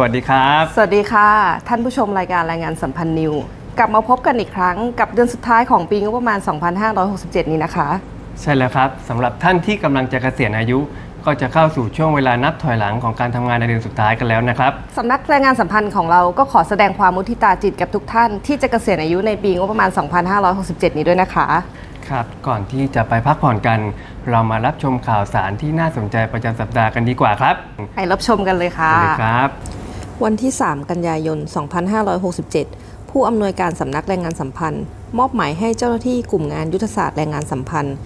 วัสดีครับ สวัสดีค่ะ ท่านผู้ชมรายการรายงานสัมพันธ์นิว กลับมาพบกันอีกครั้งกับเดือนสุดท้ายของปีงบประมาณ 2567 นี้นะคะ ใช่แล้วครับสำหรับท่านที่กำลังจะเกษียณอายุ ก็จะเข้าสู่ช่วงเวลานับถอยหลังของการทำงานในเดือนสุดท้ายกันแล้วนะครับสำนักแรงงานสัมพันธ์ของเราก็ขอแสดงความมุทิตาจิตกับทุกท่านที่จะเกษียณอายุในปีงบประมาณ 2567 นี้ด้วยนะคะครับก่อนที่จะไปพักผ่อนกัน เรามารับชมข่าวสารที่น่าสนใจประจำสัปดาห์กันดีกว่าครับ ไปรับชมกันเลยค่ะสวัสดีครับ วันที่ 3 กันยายน 2567 ผู้อำนวยการสำนักแรงงานสัมพันธ์ มอบหมายให้เจ้าหน้าที่กลุ่มงานยุทธศาสตร์แรงงานสัมพันธ์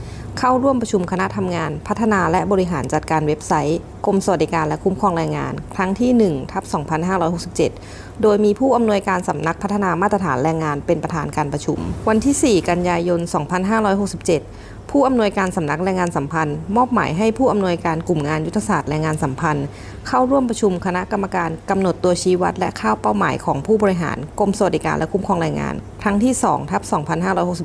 เข้าร่วมประชุมคณะทำงาน พัฒนาและบริหารจัดการเว็บไซต์กรมสวัสดิการและคุ้มครองแรงงาน ครั้งที่1ทับ2567 โดยมีผู้อำนวยการสำนักพัฒนามาตรฐานแรงงานเป็นประธานการประชุม วันที่ 4 กันยายน 2567ผู้อำนวยการสำนักแรงงานสัมพันธ์ มอบหมายให้ผู้อำนวยการกลุ่มงานยุทธศาสตร์แรงงานสัมพันธ์ เข้าร่วมประชุมคณะกรรมการกำหนดตัวชี้วัดและข้าวเป้าหมายของผู้บริหารกรมสวัสดิการและคุ้มครองแรงงาน ครั้งที่2ทับ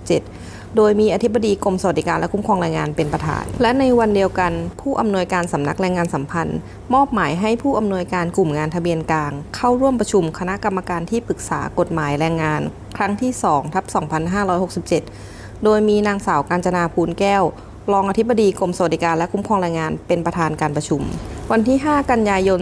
2567 โดยมีอธิบดีกรมสวัสดิการและคุ้มครองแรงงานเป็นประธาน และในวันเดียวกัน ผู้อำนวยการสำนักแรงงานสัมพันธ์ มอบหมายให้ผู้อำนวยการกลุ่มงานทะเบียนกลาง เข้าร่วมประชุมคณะกรรมการที่ปรึกษากฎหมายแรงงาน ครั้งที่2ทับ2567 โดยมีนางสาวกาญจนาภูลแก้วรองอธิบดีกรมสวัสดิการและคุ้มครองแรงงานเป็นประธานการประชุม วันที่ 5 กันยายน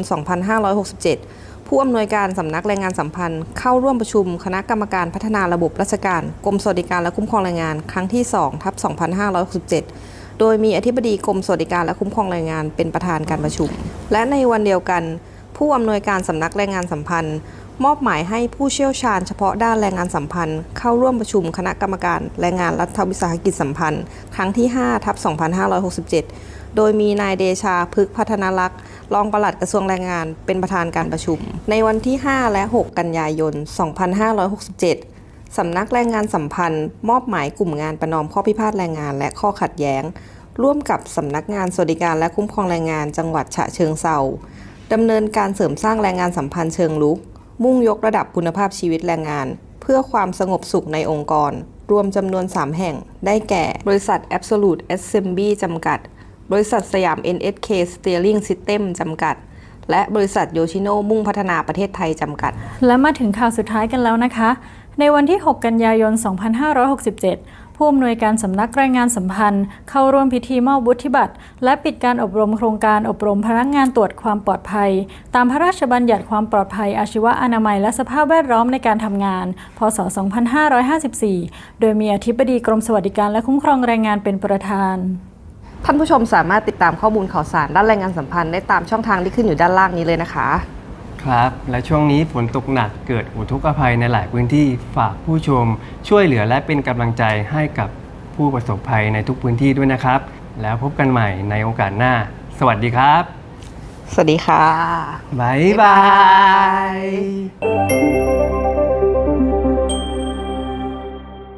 2567 ผู้อำนวยการสำนักแรงงานสัมพันธ์ เข้าร่วมประชุมคณะกรรมการพัฒนาระบบราชการกรมสวัสดิการและคุ้มครองแรงงานครั้งที่2ทับ2567 โดยมีอธิบดีกรมสวัสดิการและคุ้มครองแรงงานเป็นประธานการประชุม และในวันเดียวกัน ผู้อำนวยการสำนักแรงงานสัมพันธ์ มอบหมายให้ผู้เชี่ยวชาญเฉพาะด้านแรงงานสัมพันธ์ เข้าร่วมประชุมคณะกรรมการแรงงานรัฐวิสาหกิจสัมพันธ์ ครั้งที่5ทับ2567 โดยมีนายเดชาพฤกพัฒนลักษณ์ รองปลัดกระทรวงแรงงานเป็นประธานการประชุม ในวันที่ 5 และ 6 กันยายน 2567 สำนักแรงงานสัมพันธ์ มอบหมายกลุ่มงานประนอมข้อพิพาทแรงงานและข้อขัดแย้ง ร่วมกับสำนักงานสวัสดิการและคุ้มครองแรงงานจังหวัดฉะเชิงเซาดำเนินการเสริมสร้างแรงงานสัมพันธ์เชิงลุก มุ่งยกระดับคุณภาพชีวิตแรงงาน เพื่อความสงบสุขในองค์กร รวมจำนวน 3 แห่ง ได้แก่ บริษัท Absolute Assembly จำกัด บริษัทสยาม NSK Steering System จำกัด และบริษัทโยชิโนมุ่งพัฒนาประเทศไทยจำกัด และมาถึงข่าวสุดท้ายกันแล้วนะคะ ในวันที่ 6 กันยายน 2567 ผู้อำนวยการสำนักแรงงานสัมพันธ์ เข้าร่วมพิธีมอบวุฒิบัตร และปิดการอบรมโครงการอบรมพนักงานตรวจความปลอดภัย ตามพระราชบัญญัติความปลอดภัย อาชีวะอนามัย และสภาพแวดล้อมในการทำงาน พศ 2554 โดยมีอธิบดีกรมสวัสดิการและคุ้มครองแรงงานเป็นประธาน ท่านผู้ชมสามารถติดตามข้อมูลข่าวสารด้านแรงงานสัมพันธ์ได้ตามช่องทางที่ขึ้นอยู่ด้านล่างนี้เลยนะคะ ครับ และช่วงนี้ฝนตกหนักเกิดอุทกภัยในหลายพื้นที่ฝากผู้ชม ช่วยเหลือและเป็นกำลังใจให้กับผู้ประสบภัยในทุกพื้นที่ด้วยนะครับ แล้วพบกันใหม่ในโอกาสหน้า สวัสดีครับสวัสดีค่ะ บ๊ายบาย